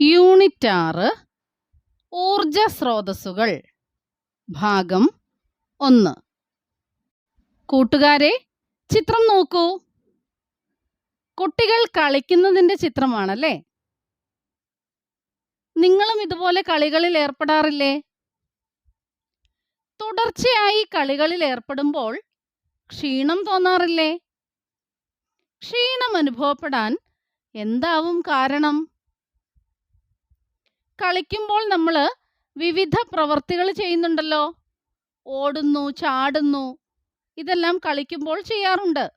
Unit ആറ് ഊർജ സ്രോതസ്സുകൾ ഭാഗം ഒന്ന്. കൂട്ടുകാരെ ചിത്രം നോക്കൂ. കുട്ടികൾ കളിക്കുന്നതിന്റെ ചിത്രമാണല്ലേ? നിങ്ങളും ഇതുപോലെ കളികളിൽ ഏർപ്പെടാറില്ലേ? തുടർച്ചയായി കളികളിൽ ഏർപ്പെടുമ്പോൾ ക്ഷീണം തോന്നാറില്ലേ? ക്ഷീണം അനുഭവപ്പെടാൻ എന്താവും കാരണം? കളിക്കുമ്പോൾ നമ്മൾ വിവിധ പ്രവർത്തികൾ ചെയ്യുന്നുണ്ടല്ലോ. ഓടുന്നു ചാടുന്നു ഇതെല്ലാം കളിക്കുമ്പോൾ ചെയ്യാറുണ്ട്.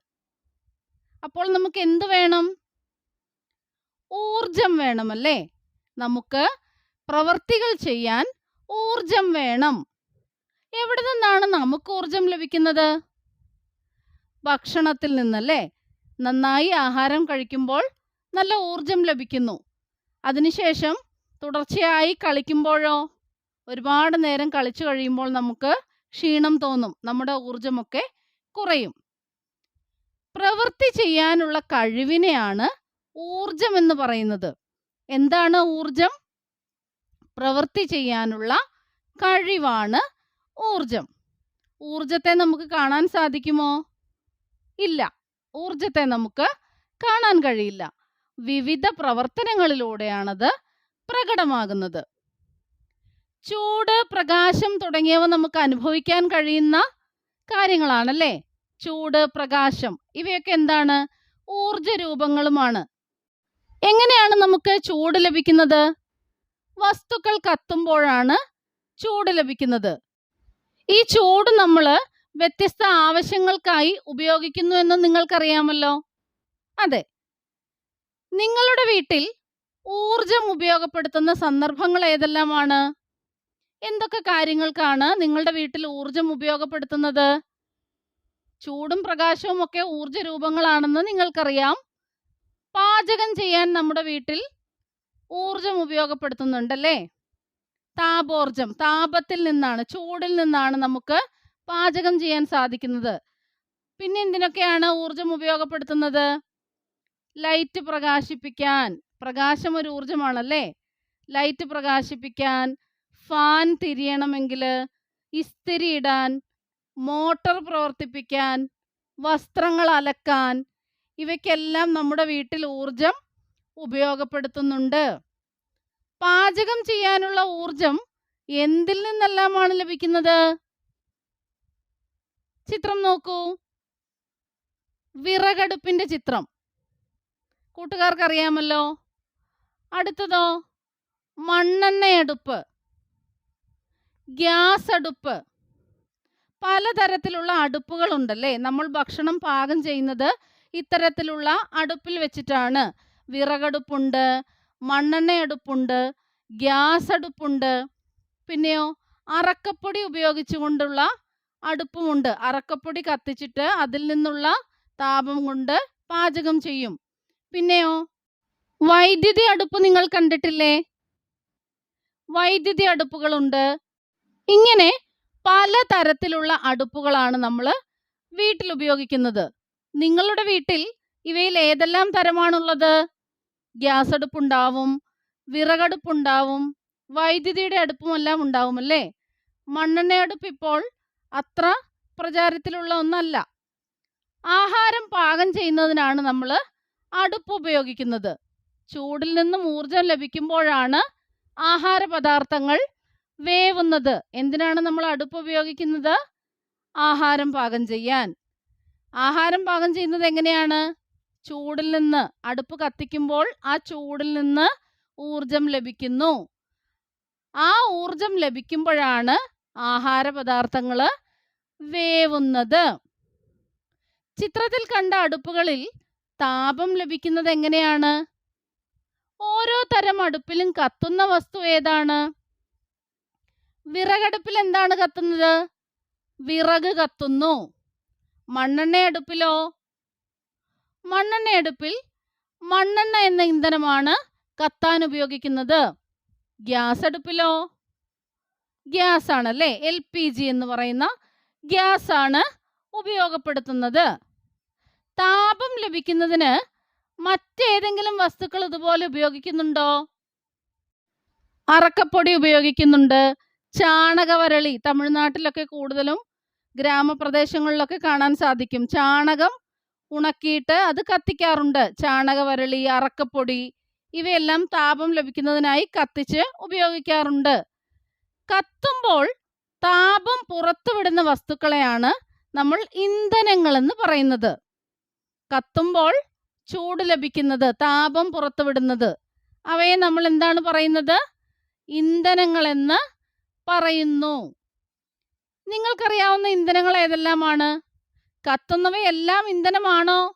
അപ്പോൾ നമുക്ക് എന്ത് വേണം? ഊർജം വേണമല്ലേ? നമുക്ക് പ്രവർത്തികൾ ചെയ്യാൻ ഊർജം വേണം. എവിടെ നിന്നാണ് നമുക്ക് ഊർജം ലഭിക്കുന്നത്? ഭക്ഷണത്തിൽ നിന്നല്ലേ? നന്നായി ആഹാരം കഴിക്കുമ്പോൾ നല്ല ഊർജം ലഭിക്കുന്നു. അതിനുശേഷം തുടർച്ചയായി കളിക്കുമ്പോഴോ ഒരുപാട് നേരം കളിച്ചു കഴിയുമ്പോൾ നമുക്ക് ക്ഷീണം തോന്നും നമ്മുടെ ഊർജമൊക്കെ കുറയും. പ്രവൃത്തി ചെയ്യാനുള്ള കഴിവിനെയാണ് ഊർജം എന്ന് പറയുന്നത്. എന്താണ് ഊർജം പ്രവൃത്തി ചെയ്യാനുള്ള കഴിവാണ് ഊർജം ഊർജത്തെ നമുക്ക് കാണാൻ സാധിക്കുമോ? ഇല്ല. ഊർജത്തെ നമുക്ക് കാണാൻ കഴിയില്ല. വിവിധ പ്രവർത്തനങ്ങളിലൂടെയാണത് പ്രകടമാകുന്നത്. ചൂട് പ്രകാശം തുടങ്ങിയവ നമുക്ക് അനുഭവിക്കാൻ കഴിയുന്ന കാര്യങ്ങളാണല്ലേ? ചൂട് പ്രകാശം ഇവയൊക്കെ എന്താണ്? ഊർജ രൂപങ്ങളുമാണ് എങ്ങനെയാണ് നമുക്ക് ചൂട് ലഭിക്കുന്നത്? വസ്തുക്കൾ കത്തുമ്പോഴാണ് ചൂട് ലഭിക്കുന്നത്. ഈ ചൂട് നമ്മൾ വ്യത്യസ്ത ആവശ്യങ്ങൾക്കായി ഉപയോഗിക്കുന്നു എന്ന് നിങ്ങൾക്കറിയാമല്ലോ? അതെ. നിങ്ങളുടെ വീട്ടിൽ ഊർജം ഉപയോഗപ്പെടുത്തുന്ന സന്ദർഭങ്ങൾ ഏതെല്ലാമാണ്? എന്തൊക്കെ കാര്യങ്ങൾക്കാണ് നിങ്ങളുടെ വീട്ടിൽ ഊർജം ഉപയോഗപ്പെടുത്തുന്നത്? ചൂടും പ്രകാശവും ഒക്കെ ഊർജ രൂപങ്ങളാണെന്ന് നിങ്ങൾക്കറിയാം. പാചകം ചെയ്യാൻ നമ്മുടെ വീട്ടിൽ ഊർജം ഉപയോഗപ്പെടുത്തുന്നുണ്ടല്ലേ? താപോർജം താപത്തിൽ നിന്നാണ് ചൂടിൽ നിന്നാണ് നമുക്ക് പാചകം ചെയ്യാൻ സാധിക്കുന്നത്. പിന്നെ എന്തിനൊക്കെയാണ് ഊർജം ഉപയോഗപ്പെടുത്തുന്നത്? ലൈറ്റ് പ്രകാശിപ്പിക്കാൻ. പ്രകാശം ഒരു ഊർജമാണല്ലേ ലൈറ്റ് പ്രകാശിപ്പിക്കാൻ ഫാൻ തിരിയണമെങ്കിൽ ഇസ്തിരി ഇടാൻ മോട്ടോർ പ്രവർത്തിപ്പിക്കാൻ വസ്ത്രങ്ങൾ അലക്കാൻ ഇവയ്ക്കെല്ലാം നമ്മുടെ വീട്ടിൽ ഊർജം ഉപയോഗപ്പെടുത്തുന്നുണ്ട്. പാചകം ചെയ്യാനുള്ള ഊർജം എന്തിൽ നിന്നെല്ലാമാണ് ലഭിക്കുന്നത്? ചിത്രം നോക്കൂ. വിറകടുപ്പിന്റെ ചിത്രം. കൂട്ടുകാർക്ക് അറിയാമല്ലോ അടുത്തതോ മണ്ണെണ്ണയടുപ്പ് ഗ്യാസ് അടുപ്പ് പലതരത്തിലുള്ള അടുപ്പുകളുണ്ടല്ലേ? നമ്മൾ ഭക്ഷണം പാകം ചെയ്യുന്നത് ഇത്തരത്തിലുള്ള അടുപ്പിൽ വെച്ചിട്ടാണ്. വിറകടുപ്പുണ്ട് മണ്ണെണ്ണയടുപ്പുണ്ട് ഗ്യാസ് അടുപ്പുണ്ട് പിന്നെയോ അറക്കപ്പൊടി ഉപയോഗിച്ചുകൊണ്ടുള്ള അടുപ്പുമുണ്ട്. അറക്കപ്പൊടി കത്തിച്ചിട്ട് അതിൽ നിന്നുള്ള താപം കൊണ്ട് പാചകം ചെയ്യും. പിന്നെയോ? വൈദ്യുതി അടുപ്പ് നിങ്ങൾ കണ്ടിട്ടില്ലേ? വൈദ്യുതി അടുപ്പുകളുണ്ട്. ഇങ്ങനെ പല തരത്തിലുള്ള അടുപ്പുകളാണ് നമ്മൾ വീട്ടിൽ ഉപയോഗിക്കുന്നത്. നിങ്ങളുടെ വീട്ടിൽ ഇവയിൽ ഏതെല്ലാം തരമാണുള്ളത്? ഗ്യാസ് അടുപ്പുണ്ടാവും വിറകടുപ്പുണ്ടാവും വൈദ്യുതിയുടെ അടുപ്പുമെല്ലാം ഉണ്ടാവും അല്ലേ? മണ്ണെണ്ണ അടുപ്പ് ഇപ്പോൾ അത്ര പ്രചാരത്തിലുള്ള ഒന്നല്ല. ആഹാരം പാകം ചെയ്യുന്നതിനാണ് നമ്മൾ അടുപ്പ് ഉപയോഗിക്കുന്നത് ചൂടിൽ നിന്നും ഊർജം ലഭിക്കുമ്പോഴാണ് ആഹാര പദാർത്ഥങ്ങൾ വേവുന്നത്. എന്തിനാണ് നമ്മൾ അടുപ്പ് ഉപയോഗിക്കുന്നത് ആഹാരം പാകം ചെയ്യാൻ. ആഹാരം പാകം ചെയ്യുന്നത് എങ്ങനെയാണ്? ചൂടിൽ നിന്ന് അടുപ്പ് കത്തിക്കുമ്പോൾ ആ ചൂടിൽ നിന്ന് ഊർജം ലഭിക്കുന്നു. ആ ഊർജം ലഭിക്കുമ്പോഴാണ് ആഹാര പദാർത്ഥങ്ങൾ വേവുന്നത്. ചിത്രത്തിൽ കണ്ട അടുപ്പുകളിൽ താപം ലഭിക്കുന്നത് എങ്ങനെയാണ്? ഓരോ തരം അടുപ്പിലും കത്തുന്ന വസ്തു ഏതാണ്? വിറകടുപ്പിൽ എന്താണ് കത്തുന്നത്? വിറക് കത്തുന്നു. മണ്ണെണ്ണ അടുപ്പിലോ? മണ്ണെണ്ണ എന്ന ഇന്ധനമാണ് കത്താൻ ഉപയോഗിക്കുന്നത്. ഗ്യാസ് അടുപ്പിലോ? ഗ്യാസ് ആണല്ലേ എൽ പി ജി എന്ന് പറയുന്ന ഗ്യാസ് ആണ് ഉപയോഗപ്പെടുത്തുന്നത്. താപം ലഭിക്കുന്നതിന് മറ്റേതെങ്കിലും വസ്തുക്കൾ ഇതുപോലെ ഉപയോഗിക്കുന്നുണ്ടോ? അറക്കപ്പൊടി ഉപയോഗിക്കുന്നുണ്ട്. ചാണകവരളി തമിഴ്നാട്ടിലൊക്കെ കൂടുതലും ഗ്രാമപ്രദേശങ്ങളിലൊക്കെ കാണാൻ സാധിക്കും. ചാണകം ഉണക്കിയിട്ട് അത് കത്തിക്കാറുണ്ട്. ചാണകവരളി അറക്കപ്പൊടി ഇവയെല്ലാം താപം ലഭിക്കുന്നതിനായി കത്തിച്ച് ഉപയോഗിക്കാറുണ്ട്. കത്തുമ്പോൾ താപം പുറത്തുവിടുന്ന വസ്തുക്കളെയാണ് നമ്മൾ ഇന്ധനങ്ങൾ എന്ന് പറയുന്നത്. കത്തുമ്പോൾ ചൂട് ലഭിക്കുന്നത് താപം പുറത്തുവിടുന്നത്. അവയെ നമ്മൾ എന്താണ് പറയുന്നത്? ഇന്ധനങ്ങളെന്ന് പറയുന്നു. നിങ്ങൾക്കറിയാവുന്ന ഇന്ധനങ്ങൾ ഏതെല്ലാമാണ്? കത്തുന്നവയെല്ലാം ഇന്ധനമാണോ?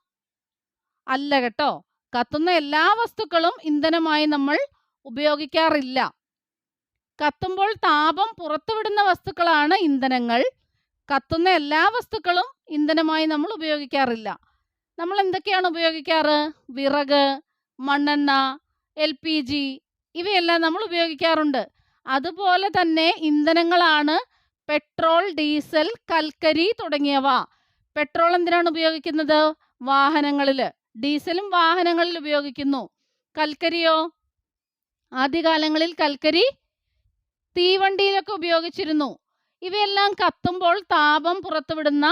അല്ല കേട്ടോ. കത്തുന്ന എല്ലാ വസ്തുക്കളും ഇന്ധനമായി നമ്മൾ ഉപയോഗിക്കാറില്ല. കത്തുമ്പോൾ താപം പുറത്തുവിടുന്ന വസ്തുക്കളാണ് ഇന്ധനങ്ങൾ. കത്തുന്ന എല്ലാ വസ്തുക്കളും ഇന്ധനമായി നമ്മൾ ഉപയോഗിക്കാറില്ല. നമ്മൾ എന്തൊക്കെയാണ് ഉപയോഗിക്കാറ്? വിറക് മണ്ണെണ്ണ എൽ പി ജി ഇവയെല്ലാം നമ്മൾ ഉപയോഗിക്കാറുണ്ട്. അതുപോലെ തന്നെ ഇന്ധനങ്ങളാണ് പെട്രോൾ ഡീസൽ കൽക്കരി തുടങ്ങിയവ. പെട്രോൾ എന്തിനാണ് ഉപയോഗിക്കുന്നത്? വാഹനങ്ങളിൽ. ഡീസലും വാഹനങ്ങളിൽ ഉപയോഗിക്കുന്നു. കൽക്കരിയോ? ആദ്യകാലങ്ങളിൽ കൽക്കരി തീവണ്ടിയിലൊക്കെ ഉപയോഗിച്ചിരുന്നു. ഇവയെല്ലാം കത്തുമ്പോൾ താപം പുറത്തുവിടുന്ന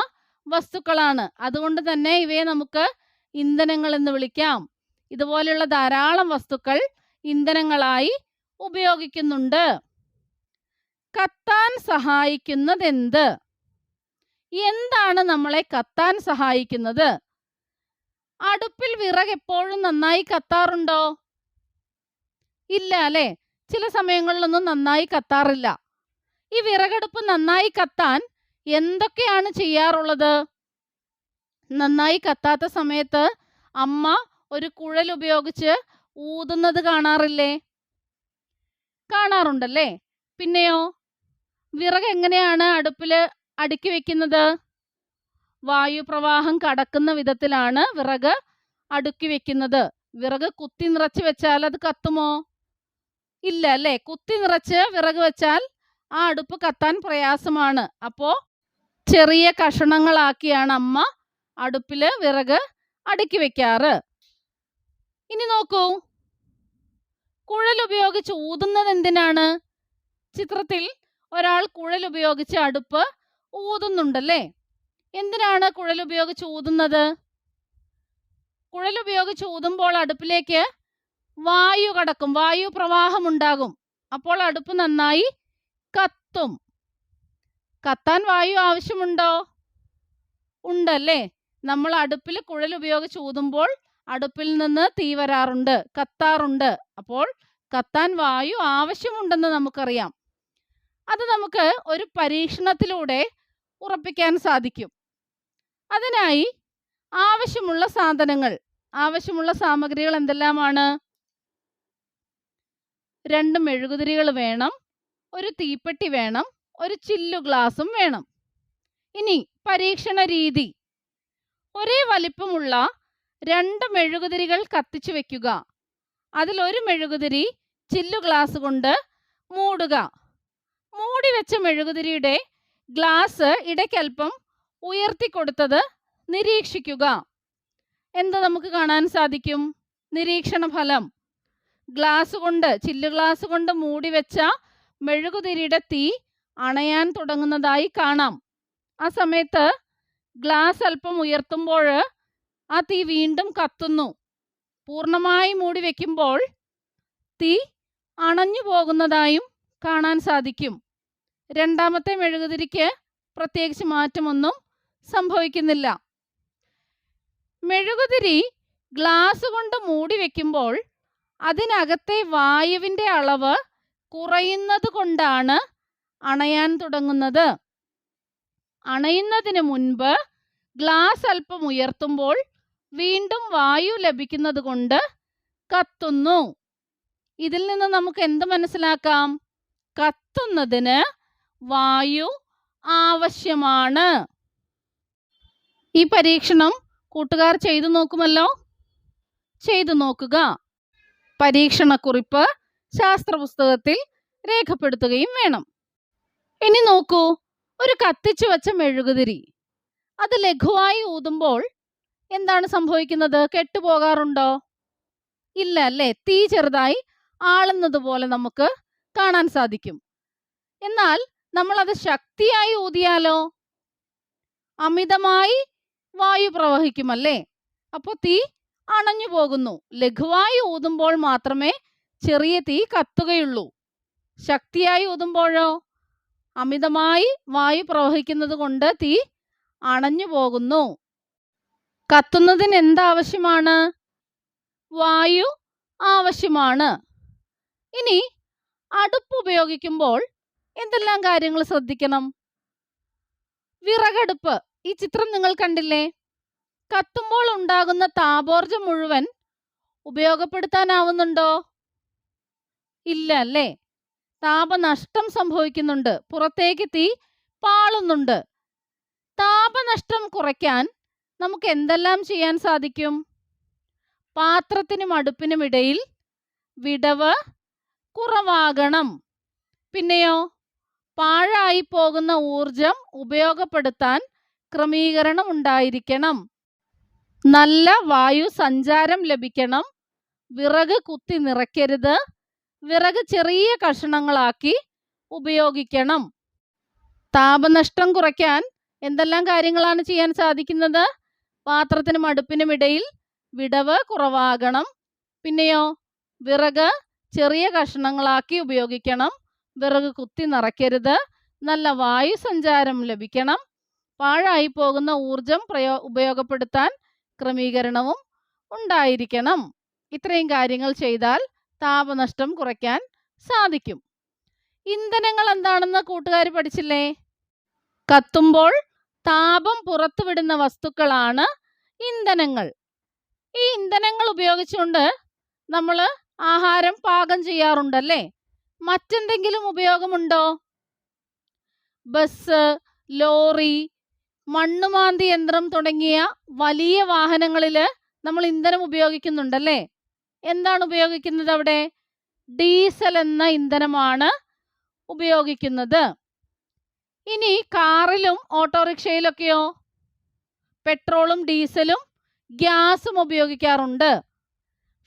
വസ്തുക്കളാണ്. അതുകൊണ്ട് തന്നെ ഇവയെ നമുക്ക് ഇന്ധനങ്ങൾ എന്ന് വിളിക്കാം. ഇതുപോലെയുള്ള ധാരാളം വസ്തുക്കൾ ഇന്ധനങ്ങളായി ഉപയോഗിക്കുന്നുണ്ട്. കത്താൻ സഹായിക്കുന്നത് എന്ത് എന്താണ് നമ്മളെ കത്താൻ സഹായിക്കുന്നത്? അടുപ്പിൽ വിറക് എപ്പോഴും നന്നായി കത്താറുണ്ടോ? ഇല്ല അല്ലെ? ചില സമയങ്ങളിലൊന്നും നന്നായി കത്താറില്ല. ഈ വിറകടുപ്പ് നന്നായി കത്താൻ എന്തൊക്കെയാണ് ചെയ്യാറുള്ളത്? നന്നായി കത്താത്ത സമയത്ത് അമ്മ ഒരു കുഴൽ ഉപയോഗിച്ച് ഊതുന്നത് കാണാറില്ലേ? കാണാറുണ്ടല്ലേ? പിന്നെയോ? വിറക് എങ്ങനെയാണ് അടുപ്പിൽ അടുക്കി വെക്കുന്നത്? വായുപ്രവാഹം കടക്കുന്ന വിധത്തിലാണ് വിറക് അടുക്കി വെക്കുന്നത്. വിറക് കുത്തി നിറച്ച് വെച്ചാൽ അത് കത്തുമോ? ഇല്ല അല്ലേ? കുത്തി നിറച്ച് വിറക് വെച്ചാൽ ആ അടുപ്പ് കത്താൻ പ്രയാസമാണ്. അപ്പോൾ ചെറിയ കഷണങ്ങളാക്കിയാണ് അമ്മ അടുപ്പിൽ വിറക് അടുക്കി വെക്കാറ്. ഇനി നോക്കൂ. കുഴൽ ഉപയോഗിച്ച് ഊതുന്നത് എന്തിനാണ്? ചിത്രത്തിൽ ഒരാൾ കുഴൽ ഉപയോഗിച്ച് അടുപ്പ് ഊതുന്നുണ്ടല്ലേ? എന്തിനാണ് കുഴൽ ഉപയോഗിച്ച് ഊതുന്നത്? കുഴൽ ഉപയോഗിച്ച് ഊതുമ്പോൾ അടുപ്പിലേക്ക് വായു കടക്കും. വായു പ്രവാഹം ഉണ്ടാകും അപ്പോൾ അടുപ്പ് നന്നായി കത്തും. കത്താൻ വായു ആവശ്യമുണ്ടോ? ഉണ്ടല്ലേ. നമ്മൾ അടുപ്പിൽ കുഴൽ ഉപയോഗിച്ച് ഊതുമ്പോൾ അടുപ്പിൽ നിന്ന് തീ വരാറുണ്ട് കത്താറുണ്ട്. അപ്പോൾ കത്താൻ വായു ആവശ്യമുണ്ടെന്ന് നമുക്കറിയാം. അത് നമുക്ക് ഒരു പരീക്ഷണത്തിലൂടെ ഉറപ്പിക്കാൻ സാധിക്കും. അതിനായി ആവശ്യമുള്ള സാധനങ്ങൾ ആവശ്യമുള്ള സാമഗ്രികൾ എന്തെല്ലാമാണ്? രണ്ട് മെഴുകുതിരികൾ വേണം ഒരു തീപ്പെട്ടി വേണം ഒരു ചില്ലു ഗ്ലാസും വേണം. ഇനി പരീക്ഷണ രീതി. ഒരേ വലിപ്പമുള്ള രണ്ട് മെഴുകുതിരികൾ കത്തിച്ചു വെക്കുക. അതിലൊരു മെഴുകുതിരി ചില്ലു ഗ്ലാസ് കൊണ്ട് മൂടുക. മൂടി വെച്ച മെഴുകുതിരിയുടെ ഗ്ലാസ് ഇടയ്ക്കൽപ്പം ഉയർത്തിക്കൊടുത്തത് നിരീക്ഷിക്കുക. എന്ത് നമുക്ക് കാണാൻ സാധിക്കും? നിരീക്ഷണ ഫലം. ഗ്ലാസ് കൊണ്ട് ചില്ലു ഗ്ലാസ് കൊണ്ട് മൂടി വെച്ച മെഴുകുതിരിയുടെ തീ അണയാൻ തുടങ്ങുന്നതായി കാണാം. ആ സമയത്ത് ഗ്ലാസ് അല്പം ഉയർത്തുമ്പോൾ ആ തീ വീണ്ടും കത്തുന്നു. പൂർണമായി മൂടി വയ്ക്കുമ്പോൾ തീ അണഞ്ഞു പോകുന്നതായും കാണാൻ സാധിക്കും. രണ്ടാമത്തെ മെഴുകുതിരിക്ക് പ്രത്യേകിച്ച് മാറ്റമൊന്നും സംഭവിക്കുന്നില്ല. മെഴുകുതിരി ഗ്ലാസ് കൊണ്ട് മൂടി വയ്ക്കുമ്പോൾ അതിനകത്തെ വായുവിന്റെ അളവ് കുറയുന്നത് കൊണ്ടാണ് അണയാൻ തുടങ്ങുന്നത്. അണയുന്നതിന് മുൻപ് ഗ്ലാസ് അല്പം ഉയർത്തുമ്പോൾ വീണ്ടും വായു ലഭിക്കുന്നത് കൊണ്ട് കത്തുന്നു. ഇതിൽ നിന്ന് നമുക്ക് എന്ത് മനസ്സിലാക്കാം? കത്തുന്നതിന് വായു ആവശ്യമാണ്. ഈ പരീക്ഷണം കൂട്ടുകാർ ചെയ്തു നോക്കുമല്ലോ? ചെയ്തു നോക്കുക. പരീക്ഷണക്കുറിപ്പ് ശാസ്ത്ര പുസ്തകത്തിൽ രേഖപ്പെടുത്തുകയും വേണം. ഇനി നോക്കൂ ഒരു കത്തിച്ചു വച്ച മെഴുകുതിരി. അത് ലഘുവായി ഊതുമ്പോൾ എന്താണ് സംഭവിക്കുന്നത്? കെട്ടുപോകാറുണ്ടോ? ഇല്ല അല്ലേ? തീ ചെറുതായി ആളുന്നത് പോലെ നമുക്ക് കാണാൻ സാധിക്കും. എന്നാൽ നമ്മൾ അത് ശക്തിയായി ഊതിയാലോ? അമിതമായി വായു പ്രവഹിക്കുമല്ലേ അപ്പോൾ തീ അണഞ്ഞു പോകുന്നു. ലഘുവായി ഊതുമ്പോൾ മാത്രമേ ചെറിയ തീ കത്തുകയുള്ളൂ. ശക്തിയായി ഊതുമ്പോഴോ? അമിതമായി വായു പ്രവഹിക്കുന്നത് കൊണ്ട് തീ അണഞ്ഞു പോകുന്നു. കത്തുന്നതിന് എന്താവശ്യമാണ്? വായു ആവശ്യമാണ്. ഇനി അടുപ്പ് ഉപയോഗിക്കുമ്പോൾ എന്തെല്ലാം കാര്യങ്ങൾ ശ്രദ്ധിക്കണം? വിറകടുപ്പ്. ഈ ചിത്രം നിങ്ങൾ കണ്ടില്ലേ? കത്തുമ്പോൾ ഉണ്ടാകുന്ന താപോർജം മുഴുവൻ ഉപയോഗപ്പെടുത്താനാവുന്നുണ്ടോ? ഇല്ല അല്ലേ? താപനഷ്ടം സംഭവിക്കുന്നുണ്ട്. പുറത്തേക്ക് തീ പാളുന്നുണ്ട്. താപനഷ്ടം കുറയ്ക്കാൻ നമുക്ക് എന്തെല്ലാം ചെയ്യാൻ സാധിക്കും? പാത്രത്തിനും അടുപ്പിനും ഇടയിൽ വിടവ് കുറവാകണം. പിന്നെയോ പാഴായി പോകുന്ന ഊർജം ഉപയോഗപ്പെടുത്താൻ ക്രമീകരണം ഉണ്ടായിരിക്കണം. നല്ല വായു സഞ്ചാരം ലഭിക്കണം. വിറക് കുത്തി നിറയ്ക്കരുത്. വിറക് ചെറിയ കഷണങ്ങളാക്കി ഉപയോഗിക്കണം. താപനഷ്ടം കുറയ്ക്കാൻ എന്തെല്ലാം കാര്യങ്ങളാണ് ചെയ്യാൻ സാധിക്കുന്നത്? പാത്രത്തിനും അടുപ്പിനും ഇടയിൽ വിടവ് കുറവാകണം. പിന്നെയോ വിറക് ചെറിയ കഷണങ്ങളാക്കി ഉപയോഗിക്കണം. വിറക് കുത്തി നിറയ്ക്കരുത്. നല്ല വായു സഞ്ചാരം ലഭിക്കണം. പാഴായി പോകുന്ന ഊർജം പ്രയോ ഉപയോഗപ്പെടുത്താൻ ക്രമീകരണവും ഉണ്ടായിരിക്കണം. ഇത്രയും കാര്യങ്ങൾ ചെയ്താൽ താപനഷ്ടം കുറയ്ക്കാൻ സാധിക്കും. ഇന്ധനങ്ങൾ എന്താണെന്ന് കൂട്ടുകാർ പഠിച്ചില്ലേ? കത്തുമ്പോൾ താപം പുറത്തുവിടുന്ന വസ്തുക്കളാണ് ഇന്ധനങ്ങൾ. ഈ ഇന്ധനങ്ങൾ ഉപയോഗിച്ചുകൊണ്ട് നമ്മൾ ആഹാരം പാകം ചെയ്യാറുണ്ടല്ലേ? മറ്റെന്തെങ്കിലും ഉപയോഗമുണ്ടോ? ബസ് ലോറി മണ്ണുമാന്തി യന്ത്രം തുടങ്ങിയ വലിയ വാഹനങ്ങളിൽ നമ്മൾ ഇന്ധനം ഉപയോഗിക്കുന്നുണ്ടല്ലേ? എന്താണ് ഉപയോഗിക്കുന്നത് അവിടെ? ഡീസൽ എന്ന ഇന്ധനമാണ് ഉപയോഗിക്കുന്നത്. ഇനി കാറിലും ഓട്ടോറിക്ഷയിലൊക്കെയോ പെട്രോളും ഡീസലും ഗ്യാസും ഉപയോഗിക്കാറുണ്ട്.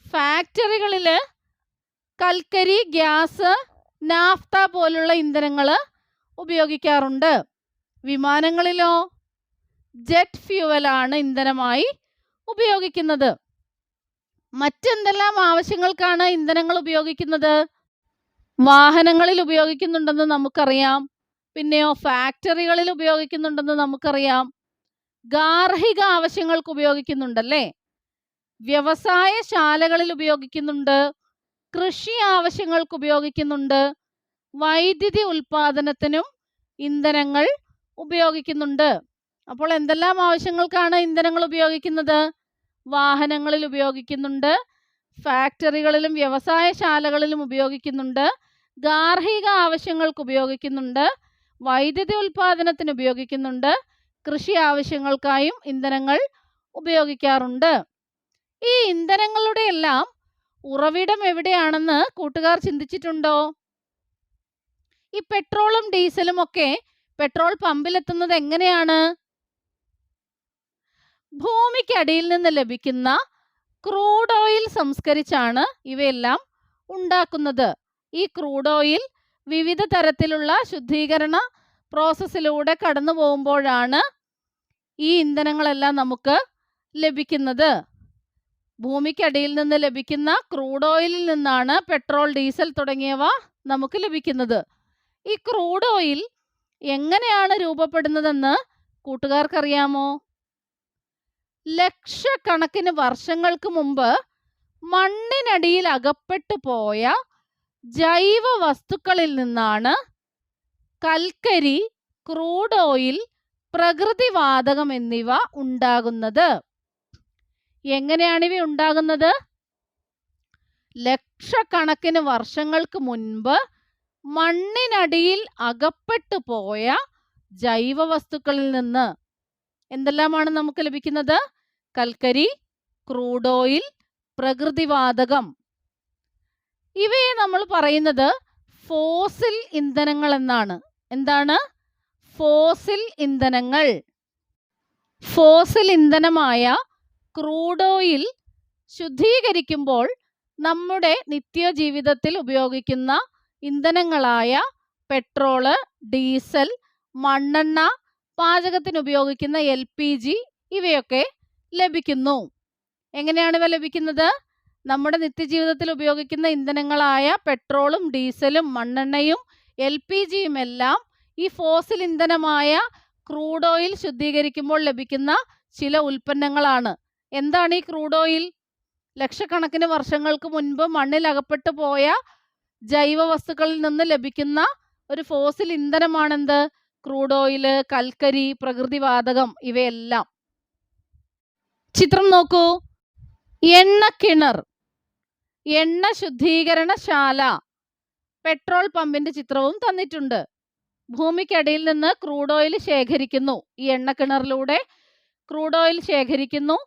ഫാക്ടറികളിൽ കൽക്കരി ഗ്യാസ് നാഫ്ത പോലുള്ള ഇന്ധനങ്ങൾ ഉപയോഗിക്കാറുണ്ട്. വിമാനങ്ങളിലോ ജെറ്റ് ഫ്യൂവലാണ് ഇന്ധനമായി ഉപയോഗിക്കുന്നത്. മറ്റെന്തെല്ലാം ആവശ്യങ്ങൾക്കാണ് ഇന്ധനങ്ങൾ ഉപയോഗിക്കുന്നത്? വാഹനങ്ങളിൽ ഉപയോഗിക്കുന്നുണ്ടെന്ന് നമുക്കറിയാം. പിന്നെയോ ഫാക്ടറികളിൽ ഉപയോഗിക്കുന്നുണ്ടെന്ന് നമുക്കറിയാം. ഗാർഹിക ആവശ്യങ്ങൾക്ക് ഉപയോഗിക്കുന്നുണ്ടല്ലേ? വ്യവസായശാലകളിൽ ഉപയോഗിക്കുന്നുണ്ട്. കൃഷി ആവശ്യങ്ങൾക്ക് ഉപയോഗിക്കുന്നുണ്ട്. വൈദ്യുതി ഉൽപാദനത്തിനും ഇന്ധനങ്ങൾ ഉപയോഗിക്കുന്നുണ്ട്. അപ്പോൾ എന്തെല്ലാം ആവശ്യങ്ങൾക്കാണ് ഇന്ധനങ്ങൾ ഉപയോഗിക്കുന്നത്? വാഹനങ്ങളിൽ ഉപയോഗിക്കുന്നുണ്ട് ഫാക്ടറികളിലും വ്യവസായശാലകളിലും ഉപയോഗിക്കുന്നുണ്ട് ഗാർഹിക ആവശ്യങ്ങൾക്ക് ഉപയോഗിക്കുന്നുണ്ട് വൈദ്യുതി ഉൽപാദനത്തിന് ഉപയോഗിക്കുന്നുണ്ട് കൃഷി ആവശ്യങ്ങൾക്കായും ഇന്ധനങ്ങൾ ഉപയോഗിക്കാറുണ്ട്. ഈ ഇന്ധനങ്ങളുടെ എല്ലാം ഉറവിടം എവിടെയാണെന്ന് കൂട്ടുകാർ ചിന്തിച്ചിട്ടുണ്ടോ? ഈ പെട്രോളും ഡീസലും ഒക്കെ പെട്രോൾ പമ്പിലെത്തുന്നത് എങ്ങനെയാണ്? ഭൂമിക്കടിയിൽ നിന്ന് ലഭിക്കുന്ന ക്രൂഡ് ഓയിൽ സംസ്കരിച്ചാണ് ഇവയെല്ലാം ഉണ്ടാക്കുന്നത്. ഈ ക്രൂഡ് ഓയിൽ വിവിധ തരത്തിലുള്ള ശുദ്ധീകരണ പ്രോസസ്സിലൂടെ കടന്നു പോകുമ്പോഴാണ് ഈ ഇന്ധനങ്ങളെല്ലാം നമുക്ക് ലഭിക്കുന്നത്. ഭൂമിക്കടിയിൽ നിന്ന് ലഭിക്കുന്ന ക്രൂഡ് ഓയിലിൽ നിന്നാണ് പെട്രോൾ ഡീസൽ തുടങ്ങിയവ നമുക്ക് ലഭിക്കുന്നത്. ഈ ക്രൂഡ് ഓയിൽ എങ്ങനെയാണ് രൂപപ്പെടുന്നതെന്ന് കൂട്ടുകാർക്കറിയാമോ? ലക്ഷക്കണക്കിന് വർഷങ്ങൾക്ക് മുമ്പ് മണ്ണിനടിയിൽ അകപ്പെട്ടു പോയ ജൈവ വസ്തുക്കളിൽ നിന്നാണ് കൽക്കരി ക്രൂഡ് ഓയിൽ പ്രകൃതിവാതകം എന്നിവ ഉണ്ടാകുന്നത്. എങ്ങനെയാണ് ഇവ ഉണ്ടാകുന്നത്? ലക്ഷക്കണക്കിന് വർഷങ്ങൾക്ക് മുൻപ് മണ്ണിനടിയിൽ അകപ്പെട്ടു പോയ ജൈവ വസ്തുക്കളിൽ നിന്ന് എന്തെല്ലാമാണ് നമുക്ക് ലഭിക്കുന്നത്? കൽക്കരി ക്രൂഡ് ഓയിൽ പ്രകൃതിവാതകം. ഇവയെ നമ്മൾ പറയുന്നത് ഫോസിൽ ഇന്ധനങ്ങൾ എന്നാണ്. എന്താണ്? ഫോസിൽ ഇന്ധനങ്ങൾ. ഫോസിൽ ഇന്ധനമായ ക്രൂഡ് ഓയിൽ ശുദ്ധീകരിക്കുമ്പോൾ നമ്മുടെ നിത്യജീവിതത്തിൽ ഉപയോഗിക്കുന്ന ഇന്ധനങ്ങളായ പെട്രോൾ ഡീസൽ മണ്ണെണ്ണ പാചകത്തിന് ഉപയോഗിക്കുന്ന എൽ പി ജി ഇവയൊക്കെ ലഭിക്കുന്നു. എങ്ങനെയാണ് ഇവ ലഭിക്കുന്നത്? നമ്മുടെ നിത്യജീവിതത്തിൽ ഉപയോഗിക്കുന്ന ഇന്ധനങ്ങളായ പെട്രോളും ഡീസലും മണ്ണെണ്ണയും എൽ പി ജിയും എല്ലാം ഈ ഫോസിൽ ഇന്ധനമായ ക്രൂഡ് ഓയിൽ ശുദ്ധീകരിക്കുമ്പോൾ ലഭിക്കുന്ന ചില ഉൽപ്പന്നങ്ങളാണ്. എന്താണ് ഈ ക്രൂഡ് ഓയിൽ? ലക്ഷക്കണക്കിന് വർഷങ്ങൾക്ക് മുൻപ് മണ്ണിൽ അകപ്പെട്ടു പോയ ജൈവ വസ്തുക്കളിൽ നിന്ന് ലഭിക്കുന്ന ഒരു ഫോസിൽ ഇന്ധനമാണെന്ത്? ക്രൂഡ് ഓയിൽ കൽക്കരി പ്രകൃതിവാതകം ഇവയെല്ലാം. ചിത്രം നോക്കൂ. എണ്ണക്കിണർ എണ്ണ ശുദ്ധീകരണശാല. പെട്രോൾ പമ്പിന്റെ ചിത്രവും തന്നിട്ടുണ്ട്. ഭൂമിക്കടിയിൽ നിന്ന് ക്രൂഡ് ഓയിൽ ശേഖരിക്കുന്നു. ഈ എണ്ണക്കിണറിലൂടെ ക്രൂഡ് ഓയിൽ ശേഖരിക്കുന്നു.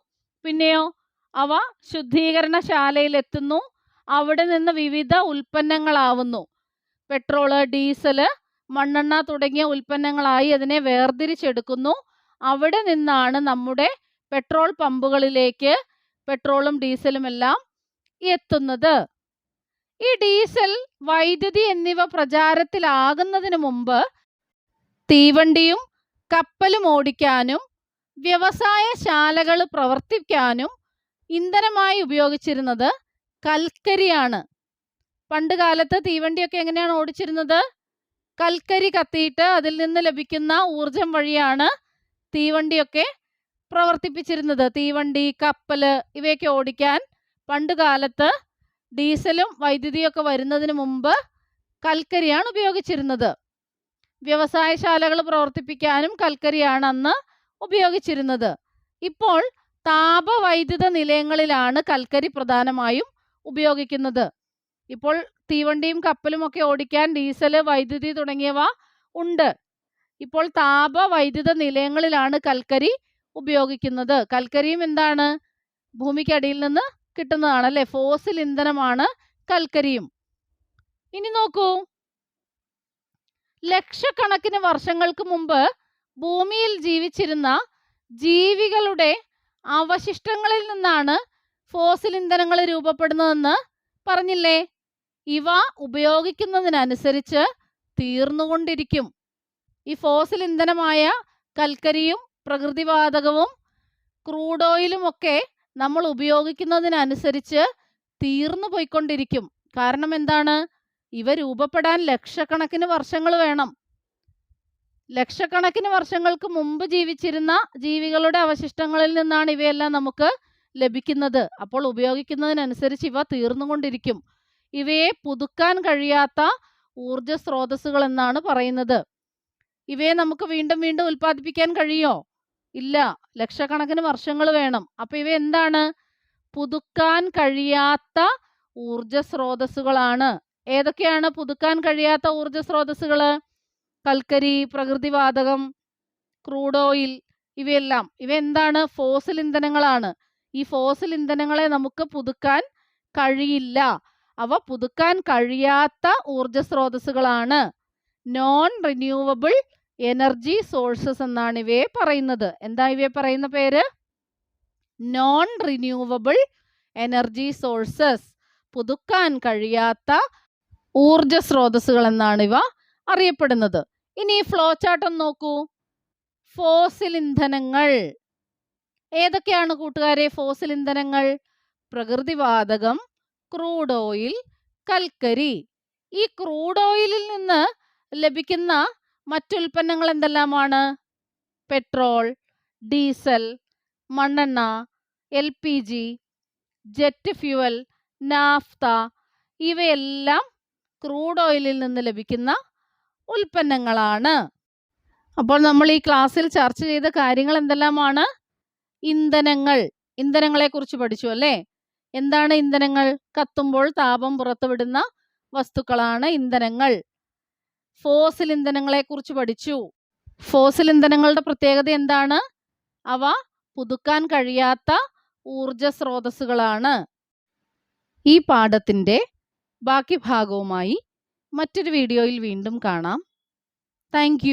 പിന്നെയോ അവ ശുദ്ധീകരണശാലയിൽ എത്തുന്നു അവിടെ നിന്ന് വിവിധ ഉൽപ്പന്നങ്ങളാവുന്നു. പെട്രോൾ ഡീസൽ മണ്ണെണ്ണ തുടങ്ങിയ ഉൽപ്പന്നങ്ങളായി അതിനെ വേർതിരിച്ചെടുക്കുന്നു. അവിടെ നിന്നാണ് നമ്മുടെ പെട്രോൾ പമ്പുകളിലേക്ക് പെട്രോളും ഡീസലും എല്ലാം എത്തുന്നത്. ഈ ഡീസൽ വൈദ്യുതി എന്നിവ പ്രചാരത്തിലാകുന്നതിന് മുമ്പ് തീവണ്ടിയും കപ്പലും ഓടിക്കാനും വ്യവസായശാലകൾ പ്രവർത്തിക്കാനും ഇന്ധനമായി ഉപയോഗിച്ചിരുന്നത് കൽക്കരിയാണ്. പണ്ട് കാലത്ത് തീവണ്ടിയൊക്കെ എങ്ങനെയാണ് ഓടിച്ചിരുന്നത്? കൽക്കരി കത്തിയിട്ട് അതിൽ നിന്ന് ലഭിക്കുന്ന ഊർജം വഴിയാണ് തീവണ്ടിയൊക്കെ പ്രവർത്തിപ്പിച്ചിരുന്നത്. തീവണ്ടി കപ്പൽ ഇവയൊക്കെ ഓടിക്കാൻ പണ്ട് കാലത്ത് ഡീസലും വൈദ്യുതിയൊക്കെ വരുന്നതിന് മുമ്പ് കൽക്കരിയാണ് ഉപയോഗിച്ചിരുന്നത്. വ്യവസായശാലകൾ പ്രവർത്തിപ്പിക്കാനും കൽക്കരിയാണ് അന്ന് ഉപയോഗിച്ചിരുന്നത്. ഇപ്പോൾ താപവൈദ്യുത നിലയങ്ങളിലാണ് കൽക്കരി പ്രധാനമായും ഉപയോഗിക്കുന്നത്. ഇപ്പോൾ തീവണ്ടിയും കപ്പലും ഒക്കെ ഓടിക്കാൻ ഡീസൽ വൈദ്യുതി തുടങ്ങിയവ ഉണ്ട്. ഇപ്പോൾ താപ വൈദ്യുത നിലയങ്ങളിലാണ് കൽക്കരി ഉപയോഗിക്കുന്നത്. കൽക്കരിയും എന്താണ്? ഭൂമിക്കടിയിൽ നിന്ന് കിട്ടുന്നതാണ് അല്ലെ? ഫോസിൽ ഇന്ധനമാണ് കൽക്കരിയും. ഇനി നോക്കൂ. ലക്ഷക്കണക്കിന് വർഷങ്ങൾക്ക് മുമ്പ് ഭൂമിയിൽ ജീവിച്ചിരുന്ന ജീവികളുടെ അവശിഷ്ടങ്ങളിൽ നിന്നാണ് ഫോസിൽ ഇന്ധനങ്ങൾ രൂപപ്പെടുന്നതെന്ന് പറഞ്ഞില്ലേ? ഇവ ഉപയോഗിക്കുന്നതിനനുസരിച്ച് തീർന്നുകൊണ്ടിരിക്കും. ഈ ഫോസിൽ ഇന്ധനമായ കൽക്കരിയും പ്രകൃതിവാതകവും ക്രൂഡ് ഓയിലും ഒക്കെ നമ്മൾ ഉപയോഗിക്കുന്നതിനനുസരിച്ച് തീർന്നു പോയിക്കൊണ്ടിരിക്കും. കാരണം എന്താണ്? ഇവ രൂപപ്പെടാൻ ലക്ഷക്കണക്കിന് വർഷങ്ങൾ വേണം. ലക്ഷക്കണക്കിന് വർഷങ്ങൾക്ക് മുമ്പ് ജീവിച്ചിരുന്ന ജീവികളുടെ അവശിഷ്ടങ്ങളിൽ നിന്നാണ് ഇവയെല്ലാം നമുക്ക് ലഭിക്കുന്നത്. അപ്പോൾ ഉപയോഗിക്കുന്നതിനനുസരിച്ച് ഇവ തീർന്നുകൊണ്ടിരിക്കും. ഇവയെ പുതുക്കാൻ കഴിയാത്ത ഊർജ സ്രോതസ്സുകൾ എന്നാണ് പറയുന്നത്. ഇവയെ നമുക്ക് വീണ്ടും വീണ്ടും ഉൽപ്പാദിപ്പിക്കാൻ കഴിയോ? ഇല്ല. ലക്ഷക്കണക്കിന് വർഷങ്ങൾ വേണം. അപ്പൊ ഇവ എന്താണ്? പുതുക്കാൻ കഴിയാത്ത ഊർജ സ്രോതസ്സുകളാണ് ഏതൊക്കെയാണ് പുതുക്കാൻ കഴിയാത്ത ഊർജ സ്രോതസ്സുകൾ കൽക്കരി പ്രകൃതിവാതകം ക്രൂഡ് ഓയിൽ ഇവയെല്ലാം. ഇവ എന്താണ്? ഫോസിൽ ഇന്ധനങ്ങളാണ്. ഈ ഫോസിൽ ഇന്ധനങ്ങളെ നമുക്ക് പുതുക്കാൻ കഴിയില്ല. അവ പുതുക്കാൻ കഴിയാത്ത ഊർജ സ്രോതസ്സുകളാണ് നോൺ റിന്യൂവബിൾ എനർജി സോഴ്സസ് എന്നാണ് ഇവയെ പറയുന്നത്. എന്താ ഇവയെ പറയുന്ന പേര്? നോൺ റിന്യൂവബിൾ എനർജി സോഴ്സസ് പുതുക്കാൻ കഴിയാത്ത ഊർജ സ്രോതസ്സുകൾ എന്നാണ് ഇവ അറിയപ്പെടുന്നത്. ഇനി ഫ്ലോ ഒന്ന് നോക്കൂ. ഫോസിൽ ഇന്ധനങ്ങൾ. ഏതൊക്കെയാണ് കൂട്ടുകാരെ? ഫോസിൽ ഇന്ധനങ്ങൾ. പ്രകൃതിവാതകം. ക്രൂഡ് ഓയിൽ കൽക്കരി. ഈ ക്രൂഡ് ഓയിലിൽ നിന്ന് ലഭിക്കുന്ന മറ്റുൽപ്പന്നങ്ങൾ എന്തെല്ലാമാണ്? പെട്രോൾ ഡീസൽ മണ്ണെണ്ണ L P G jet fuel naphtha ഇവയെല്ലാം ക്രൂഡ് ഓയിലിൽ നിന്ന് ലഭിക്കുന്ന ഉൽപ്പന്നങ്ങളാണ്. അപ്പോൾ നമ്മൾ ഈ ക്ലാസ്സിൽ ചർച്ച ചെയ്ത കാര്യങ്ങൾ എന്തെല്ലാമാണ്? ഇന്ധനങ്ങൾ. ഇന്ധനങ്ങളെ കുറിച്ച് പഠിച്ചു അല്ലേ? എന്താണ് ഇന്ധനങ്ങൾ? കത്തുമ്പോൾ താപം പുറത്തുവിടുന്ന വസ്തുക്കളാണ് ഇന്ധനങ്ങൾ. ഫോസിൽ ഇന്ധനങ്ങളെ കുറിച്ച് പഠിച്ചു. ഫോസിൽ ഇന്ധനങ്ങളുടെ പ്രത്യേകത എന്താണ്? അവ പുതുക്കാൻ കഴിയാത്ത ഊർജ സ്രോതസ്സുകളാണ് ഈ പാഠത്തിന്റെ ബാക്കി ഭാഗവുമായി മറ്റൊരു വീഡിയോയിൽ വീണ്ടും കാണാം. താങ്ക്